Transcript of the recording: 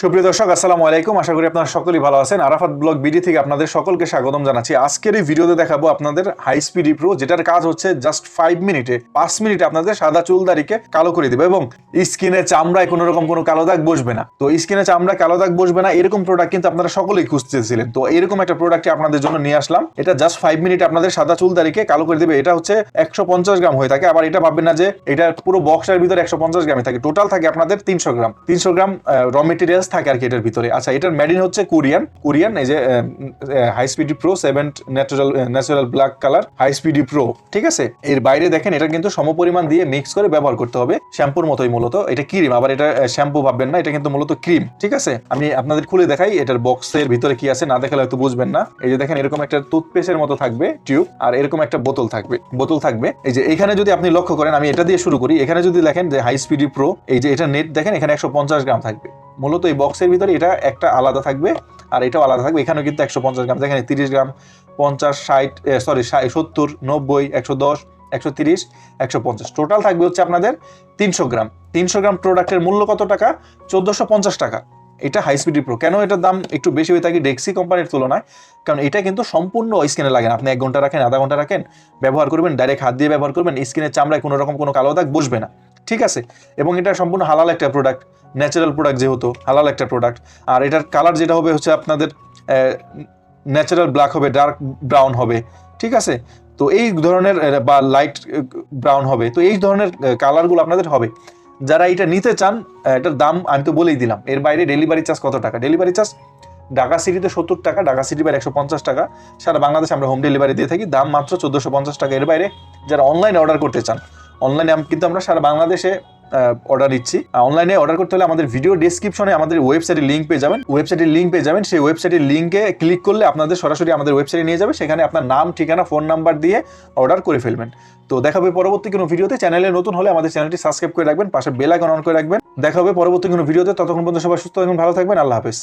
সুপ্রিয় দর্শক, আসসালামু আলাইকুম। আশা করি আপনারা সকলেই ভালো আছেন। আরাফাত ব্লগ বিডি থেকে আপনাদের সকলকে স্বাগতম জানাচ্ছি। আজকের এই ভিডিওতে দেখাবো আপনাদের হাই স্পিড প্রো, যেটার কাজ হচ্ছে জাস্ট ফাইভ মিনিটে, পাঁচ মিনিটে আপনাদের সাদা চুল দাড়িকে কালো করে দিবে এবং স্কিনে চামড়ায় কোনো রকম কোনো কালো দাগ বসবে না। তো স্কিনে চামড়ায় কালো দাগ বসবে না, এরকম প্রোডাক্ট কিন্তু আপনারা সকলেই খুঁজতেছিলেন। তো এরকম একটা প্রোডাক্ট আপনাদের জন্য নিয়ে আসলাম। এটা জাস্ট ফাইভ মিনিটে আপনাদের সাদা চুল দাড়িকে কালো করে দিবে। এটা হচ্ছে একশো পঞ্চাশ গ্রাম হয়ে থাকে। আবার এটা ভাববেন না যে এটা পুরো বক্সের ভিতরে একশো পঞ্চাশ গ্রামে থাকে। টোটাল থাকে আপনাদের তিনশো গ্রাম। তিনশো গ্রাম র মেটেরিয়ালস থাকে আর কি এটার ভিতরে। আচ্ছা এটার মেডিন হচ্ছে কোরিয়ান। কোরিয়ান, এই যে high speedy pro seven natural natural black colour high speedy pro ঠিক আছে? এর বাইরে দেখেন, এটা কিন্তু সমপরিমাণ দিয়ে মিক্স করে ব্যবহার করতে হবে শ্যাম্পুর মতোই মূলত। এটা ক্রিম আবার এটা শ্যাম্পু ভাববেন না, এটা কিন্তু মূলত ক্রিম ঠিক আছে? আমি আপনাদের খুলে দেখাই এটার বক্সের ভিতরে কি আছে, না দেখালে হয়তো বুঝবেন না। এই যে দেখেন, এরকম একটা টুথপেস্টের মতো থাকবে টিউব আর এরকম একটা বোতল থাকবে বোতল থাকবে। এই যে এখানে যদি আপনি লক্ষ্য করেন, আমি এটা দিয়ে শুরু করি। এখানে যদি দেখেন যে হাই স্পিডি প্রো এই যে এটা নেট দেখেন এখানে একশো পঞ্চাশ গ্রাম থাকবে। মূলত এই বক্সের ভিতরে এটা একটা আলাদা থাকবে, আর এটাও আলাদা থাকবে। এখানেও কিন্তু একশো পঞ্চাশ গ্রাম, দেখেন তিরিশ গ্রাম, পঞ্চাশ, ষাট সরি সত্তর, নব্বই, একশো দশ, একশো তিরিশ, একশো পঞ্চাশ। টোটাল থাকবে হচ্ছে আপনাদের তিনশো গ্রাম। তিনশো গ্রাম প্রোডাক্টের মূল্য কত টাকা? চোদ্দোশো পঞ্চাশ টাকা। এটা হাই স্পিডি প্রো কেন এটার দাম একটু বেশি হয়ে থাকে ডেক্সি কোম্পানির তুলনায়? কারণ এটা কিন্তু সম্পূর্ণ স্কিনে লাগে আপনি এক ঘণ্টা রাখেন, আধা ঘণ্টা রাখেন, ব্যবহার করবেন ডাইরেক্ট হাত দিয়ে ব্যবহার করবেন স্কিনের চামড়ায় কোনো রকম কোনো কালো দাগ বসবে না। ঠিক আছে? এবং এটা সম্পূর্ণ হালাল একটা প্রোডাক্ট ন্যাচারাল প্রোডাক্ট যেহেতু, হালাল একটা প্রোডাক্ট আর এটার কালার যেটা হবে হচ্ছে আপনাদের ন্যাচারাল ব্ল্যাক হবে ডার্ক ব্রাউন হবে। ঠিক আছে? তো এই ধরনের বা লাইট ব্রাউন হবে। তো এই ধরনের কালারগুলো আপনাদের হবে। যারা এটা নিতে চান এটার দাম আমি তো বলেই দিলাম। এর বাইরে ডেলিভারি চার্জ কত টাকা? ডেলিভারি চার্জ ঢাকা সিটিতে সত্তর টাকা, ঢাকা সিটি বাইরে একশো পঞ্চাশ টাকা। সারা বাংলাদেশে আমরা হোম ডেলিভারি দিয়ে থাকি। দাম মাত্র চোদ্দোশো পঞ্চাশ টাকা। এর বাইরে যারা অনলাইনে অর্ডার করতে চান অনলাইনে কিন্তু আমরা সারা বাংলাদেশে অর্ডার দিচ্ছি অনলাইনে অর্ডার করতে হলে আমাদের ভিডিও ডেসক্রিপশনে আমাদের ওয়েবসাইটের লিঙ্ক পেয়ে যাবেন। ওয়েবসাইটের লিঙ্ক পেয়ে যাবেন। সেই ওয়েবসাইটের লিঙ্কে ক্লিক করলে আপনাদের সরাসরি আমাদের ওয়েবসাইটে নিয়ে যাবে। সেখানে আপনার নাম, ঠিকানা ফোন নাম্বার দিয়ে অর্ডার করে ফেলবেন। তো দেখা হবে পরবর্তী কোনো ভিডিওতে চ্যানেলে নতুন হলে আমাদের চ্যানেলটি সাবস্ক্রাইব করে রাখবেন। পাশে বেল আইকন অন করে রাখবেন। দেখা হবে পরবর্তী কোনো ভিডিওতে ততক্ষণ পর্যন্ত সবাই সুস্থ এবং ভালো থাকবেন। আল্লাহ হাফেজ।